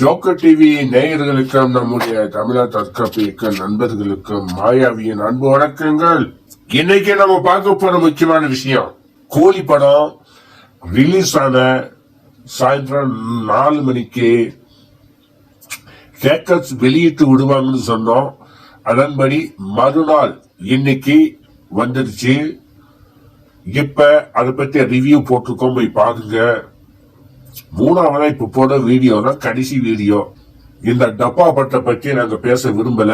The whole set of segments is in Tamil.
ஜோக்கர் டிவி நேயர்களுக்கும் நம்முடைய தமிழர் தற்காப்பு இயக்க நண்பர்களுக்கும் மாயாவியின் அன்பு வணக்கங்கள். இன்னைக்கு நம்ம பார்க்க போற முக்கியமான விஷயம் கோழி படம் ரிலீஸ் ஆன சாயந்தரம் நாலு மணிக்கு ஹேக்கர்ஸ் வெளியிட்டு விடுவாங்கன்னு சொன்னோம். அதன்படி மறுநாள் இன்னைக்கு வந்துருச்சு. இப்ப அதை பத்தி ரிவ்யூ போட்டிருக்கோம் போய் பாருங்க. மூணாவதா இப்ப போட வீடியோ தான் கடைசி வீடியோ. இந்த டப்பா பட்டை பத்தி நாங்க பேச விரும்பல.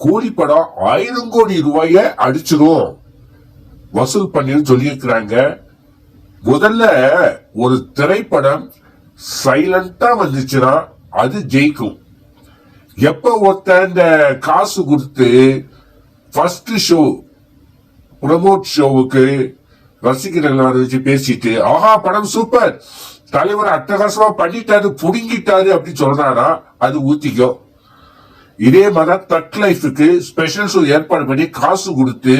கூலி படம் ஆயிரம் கோடி ரூபாய அடிச்சிடும் வசூல் பண்ணின்னு சொல்லியிருக்கிறாங்க. முதல்ல ஒரு திரைப்படம் சைலண்டா வந்துச்சுன்னா அது ஜெயிக்கும். எப்ப ஒருத்தன் இந்த காசு கொடுத்து ஃபர்ஸ்ட் ஷோ ப்ரமோட் ஷோவுக்கு ரசிகர்கள் வச்சு பேசிட்டு ஆஹா படம் சூப்பர் தலைவர் அட்டகாசமா பண்ணிட்டாரு புடுங்கிட்டாரு அப்படின்னு சொல்றாரா அது ஊத்திக்கோ. இதே மாதிரி தட் லைஃபுக்கு ஸ்பெஷல் ஷோ ஏற்பாடு பண்ணி காசு கொடுத்து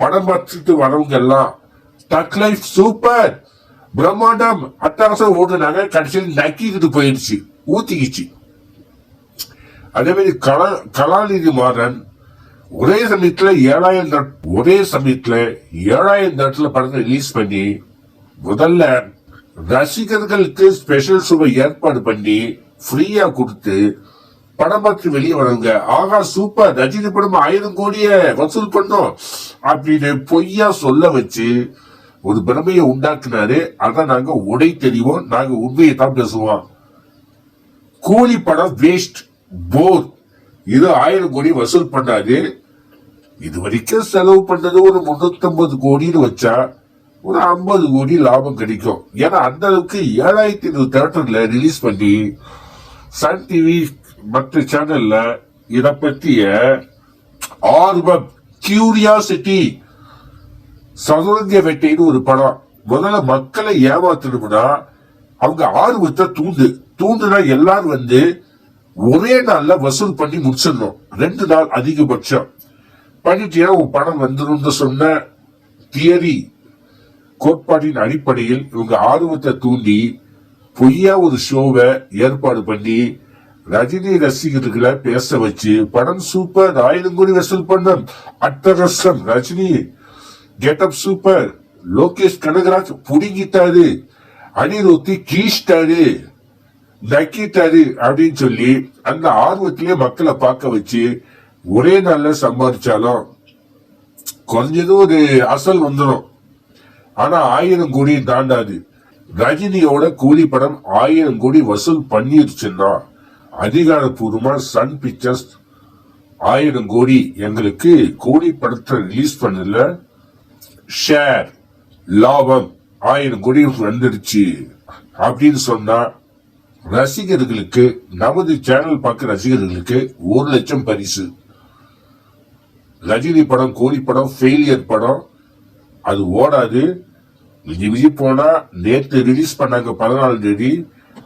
படம் பார்த்துட்டு வரவங்க எல்லாம் தட் லைஃப் சூப்பர்! பிரம்மாண்டம்! அட்டகாசம் ஓடுனாங்க கடைசியில் நக்கிக்கிட்டு போயிடுச்சு ஊத்திக்கிச்சு. அதே மாதிரி கலா கலாநிதி மாறன் ஒரே சமயத்துல ஏழாயிரம் ஒரே சமயத்துல ஏழாயிரம் நாட்டுல படத்தை ரிலீஸ் பண்ணி முதல்ல ரசிகர்களுக்கு ஸ்பெஷல் ஷோவை ஏற்பாடு பண்ணி ஃப்ரீயா கொடுத்து படம் பார்த்து வெளியே வரவங்க ஆகா சூப்பர் ரஜினி படம்? ஆயிரம் கோடிய வசூல் பண்ணோம். அப்படின்னு பொய்யா சொல்ல வச்சு ஒரு பிரமையை உண்டாக்குனாரு. அதை நாங்க உடை தெரிவோம். நாங்க உண்மையை தான் பேசுவோம். கூலி படம் வேஸ்ட் போர் இது ஆயிரம் கோடி வசூல் பண்ணாது. இது வரைக்கும் செலவு பண்ணது ஒரு முன்னூத்தி கோடின்னு வச்சா ஒரு ஐம்பது கோடி லாபம் கிடைக்கும். ஏன்னா அந்த அளவுக்கு ஏழாயிரத்தி ஐநூறு தேட்டர்ல ரிலீஸ் பண்ணி சன் டிவி மற்ற சேனல்ல இதை பற்றிய ஆர்வம் கியூரியாசிட்டி சதுரங்க வேட்டைன்னு ஒரு படம். முதல்ல மக்களை ஏமாத்தணும்னா அவங்க ஆர்வத்தை தூண்டு. தூண்டுனா எல்லாரும் வந்து ஒரே நாள்ல வசூல் பண்ணி முடிச்சிடணும். ரெண்டு நாள் அதிகபட்சம். பண்ணிட்டீங்கன்னா உன் படம் வந்துடும் சொன்ன தியரி கோட்பாட்டின் அடிப்படையில் இவங்க ஆர்வத்தை தூண்டி பொய்யா ஒரு ஷோவை ஏற்பாடு பண்ணி ரஜினி ரசிகர்களை பேச வச்சு படம் சூப்பர் ஆயிரம் கோடி வசூல் பண்ண அட்டரசம் ரஜினி. கெட்டப் சூப்பர் லோகேஷ் கனகராஜ் புடுங்கிட்டாரு. அனிருத்தி கீஷ்டாரு நக்கிட்டாரு அப்படின்னு சொல்லி அந்த ஆர்வத்திலே மக்களை பார்க்க வச்சு ஒரே நாள்ல சம்பாதிச்சாலும் குறைஞ்சது ஒரு அசல் வந்துடும் ஆனா ஆயிரம் கோடி தாண்டாது. ரஜினியோட கூலி படம் ஆயிரம் கோடி வசூல் பண்ணிருச்சுன்னா அதிகாரப்பூர்வமா சன் பிக்சர்ஸ் ஆயிரம் கோடி எங்களுக்கு கோடி படத்தை ரிலீஸ் பண்ணல. ஷேர் லாபம் ஆயிரம் கோடி வந்துருச்சு. அப்படின்னு சொன்னா ரசிகர்களுக்கு நமது சேனல் பார்க்க ரசிகர்களுக்கு ஒரு லட்சம் பரிசு. ரஜினி படம் கோழி படம் ஃபெயிலியர் படம் அது ஓடாது. மிஞ்சி மிஞ்சி போனா நேற்று ரிலீஸ் பண்ணாங்க பதினாலு தேதி.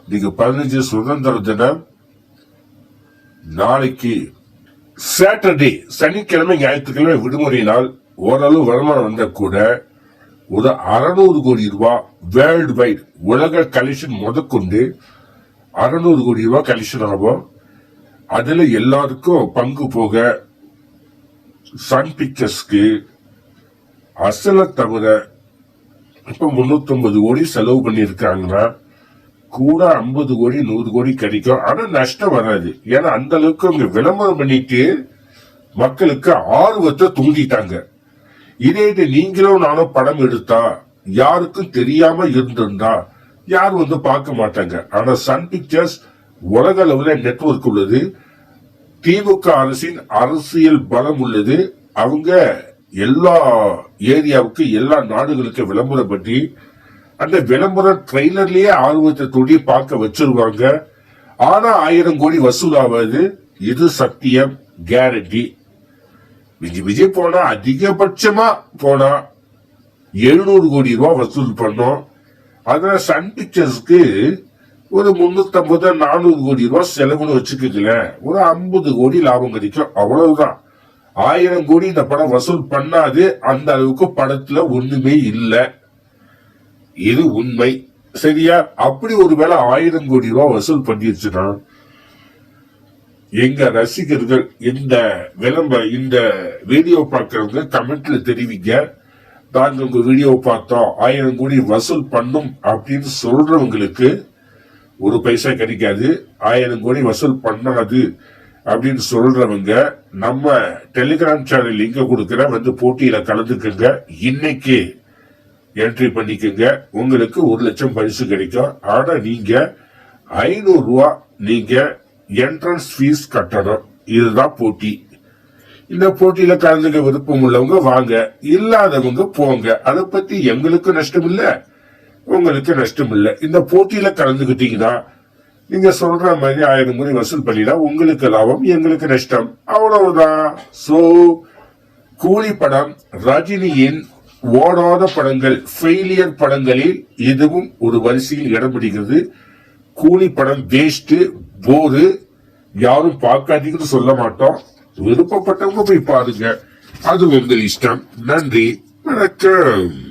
இன்னைக்கு பதினஞ்சு சுதந்திர தினம். நாளைக்கு சாட்டர்டே சனிக்கிழமை ஞாயிற்றுக்கிழமை விடுமுறை நாள். ஓரளவு வருமானம் வந்த கூட ஒரு அறுநூறு கோடி ரூபாய் வேர்ல்டு வைட் உலக கலெக்ஷன் முதற்கொண்டு அறுநூறு கோடி ரூபாய் கலெக்ஷன் ஆகும். அதில் எல்லாருக்கும் பங்கு போக சன் பிக்சர்ஸ்க்கு அசலை தவிர இப்ப முன்னூத்தி கோடி செலவு பண்ணிருக்காங்கன்னா கூட ஐம்பது கோடி நூறு கோடி கிடைக்கும். ஆனா நஷ்டம் வராது. ஏன்னா அந்த அளவுக்கு அவங்க விளம்பரம் பண்ணிட்டு மக்களுக்கு ஆர்வத்தை தூண்டிட்டாங்க. இதே இது நீங்களும் நானும் படம் எடுத்தா யாருக்கும் தெரியாம இருந்திருந்தா யாரும் வந்து பார்க்க மாட்டாங்க. ஆனா சன் பிக்சர்ஸ் உலக அளவுல நெட்வொர்க் உள்ளது. திமுக அரசின் அரசியல் பலம் உள்ளது. அவங்க எல்லா ஏரியாவுக்கு எல்லா நாடுகளுக்கு விளம்பரம் பண்ணி அந்த விளம்பரம் ட்ரெய்லர்லயே ஆர்வத்தை தூண்டி பார்க்க வச்சிருவாங்க ஆனா ஆயிரம் கோடி வசூலாவது இது சத்தியம் கேரண்டி விஜய் விஜய் போனா அதிகபட்சமா போனா எழுநூறு கோடி ரூபாய் வசூல் பண்ணோம். அதுல சன் பிக்சர்ஸ்க்கு ஒரு முன்னூத்தி ஐம்பது நானூறு கோடி ரூபாய் செலவுன்னு வச்சுக்கோங்களேன். ஒரு ஐம்பது கோடி லாபம் கிடைக்கும். அவ்வளவுதான். ஆயிரம் கோடி இந்த படம் வசூல் பண்ணாது அந்த அளவுக்கு படத்துல ஒண்ணுமே இல்லை. இது உண்மை. சரியா? அப்படி ஒருவேளை ஆயிரம் கோடி ரூபாய் வசூல் பண்ணிருச்சுன்னா எங்க ரசிகர்கள் இந்த விளம்ப இந்த வீடியோ பார்க்கறவங்க கமெண்ட்ல தெரிவிங்க. நாங்க உங்க வீடியோ பார்த்தோம் ஆயிரம் கோடி வசூல் பண்ணும் அப்படின்னு சொல்றவங்களுக்கு ஒரு பைசா கிடைக்காது. ஆயிரம் கோடி வசூல் பண்ணாது. அப்படின்னு சொல்றவங்க நம்ம டெலிகிராம் சேனல் லிங்க கொடுக்கிற வந்து போட்டியில கலந்துக்குங்க. இன்னைக்கு என்ட்ரி பண்ணிக்கோங்க. உங்களுக்கு ஒரு லட்சம் பரிசு கிடைக்கும். ஆனா நீங்க ஐநூறு ரூபா நீங்க என்ட்ரன்ஸ் ஃபீஸ் கட்டணும். இதுதான் போட்டி. இந்த போட்டியில கலந்துக்க விருப்பம் உள்ளவங்க வாங்க. இல்லாதவங்க போங்க. அதை பத்தி எங்களுக்கு நஷ்டம் இல்ல. உங்களுக்கு நஷ்டம் இல்ல. இந்த போட்டியில கலந்துக்கிட்டீங்கன்னா நீங்க சொல்ற மாதிரி ஆயிரம் முறை வசூல் பண்ணினா உங்களுக்கு லாபம் எங்களுக்கு நஷ்டம். அவ்வளவுதான். சோ கூலி படம் ரஜினியின் ஓடாத படங்கள் ஃபெயிலியர் படங்களில் இதுவும் ஒரு வரிசையில் இடம் பிடிக்கிறது. கூலி படம் வேஸ்ட் போரு யாரும் பார்க்காதீங்கன்னு சொல்ல மாட்டோம். விருப்பப்பட்டவங்க போய் பாருங்க. அது உங்கள் இஷ்டம். நன்றி. வணக்கம்.